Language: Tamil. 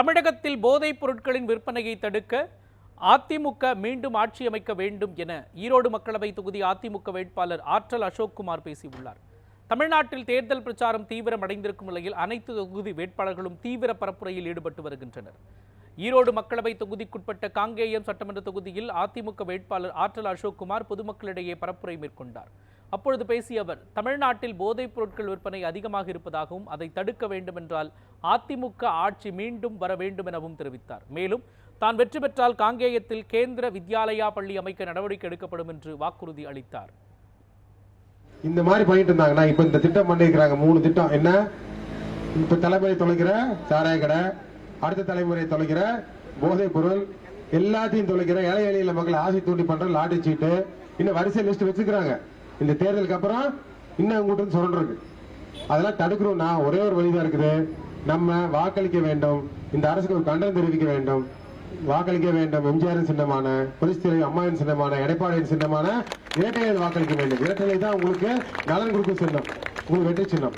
தமிழகத்தில் போதைப் பொருட்களின் விற்பனையை தடுக்க அதிமுக மீண்டும் ஆட்சி அமைக்க வேண்டும் என ஈரோடு மக்களவை தொகுதி அதிமுக வேட்பாளர் ஆற்றல் அசோக்குமார் பேசியுள்ளார். தமிழ்நாட்டில் தேர்தல் பிரச்சாரம் தீவிரமடைந்திருக்கும் நிலையில் அனைத்து தொகுதி வேட்பாளர்களும் தீவிர பரப்புரையில் ஈடுபட்டு வருகின்றனர். ஈரோடு மக்களவை தொகுதிக்குட்பட்ட காங்கேயம் சட்டமன்ற தொகுதியில் அதிமுக வேட்பாளர் ஆற்றல் அசோக்குமார் பொதுமக்களிடையே பரப்புரை மேற்கொண்டார். அப்பொழுது பேசிய அவர் தமிழ்நாட்டில் போதைப் பொருட்கள் விற்பனை அதிகமாக இருப்பதாகவும் அதை தடுக்க வேண்டுமென்றால் அதிமுக ஆட்சி மீண்டும் வர வேண்டும் எனவும் தெரிவித்தார். மேலும் தான் வெற்றி பெற்றால் காங்கேயத்தில் கேந்திர வித்யாலயா பள்ளி அமைக்க நடவடிக்கை எடுக்கப்படும் என்று வாக்குறுதி அளித்தார். இந்த மாதிரி பண்ணிட்டு இருந்தாங்கன்னா இப்ப இந்த திட்டம் பண்ணிருக்கிறாங்க. மூணு திட்டம். என்ன? இப்ப தலைமுறை தொலைக்கிற சாராய கடை அடுத்த தலைமுறை தொலைக்கிற போதைப் பொருள் எல்லாத்தையும் தொலைக்கிற ஏழை எளிய மக்கள் ஆசை தூண்டி பண்ற லாட்டரி சீட்டு இன்னும் வரிசை லிஸ்ட் வச்சிருக்காங்க இந்த தேர்தலுக்கு அப்புறம் இன்னும் உங்கள்கிட்ட சொல்றது அதெல்லாம் தடுக்கிறோம்னா ஒரே ஒரு வழிதான் இருக்குது. நம்ம வாக்களிக்க வேண்டும். இந்த அரசுக்கு ஒரு கண்டனம் தெரிவிக்க வேண்டும். வாக்களிக்க வேண்டும். எம்ஜிஆரின் சின்னமான புரட்சித் அம்மாவின் சின்னமான எடப்பாடியின் சின்னமான இரட்டையில் வாக்களிக்க வேண்டும். இரட்டையை தான் உங்களுக்கு நலன் கொடுக்கும் சின்னம். உங்களுக்கு வெற்றி சின்னம்.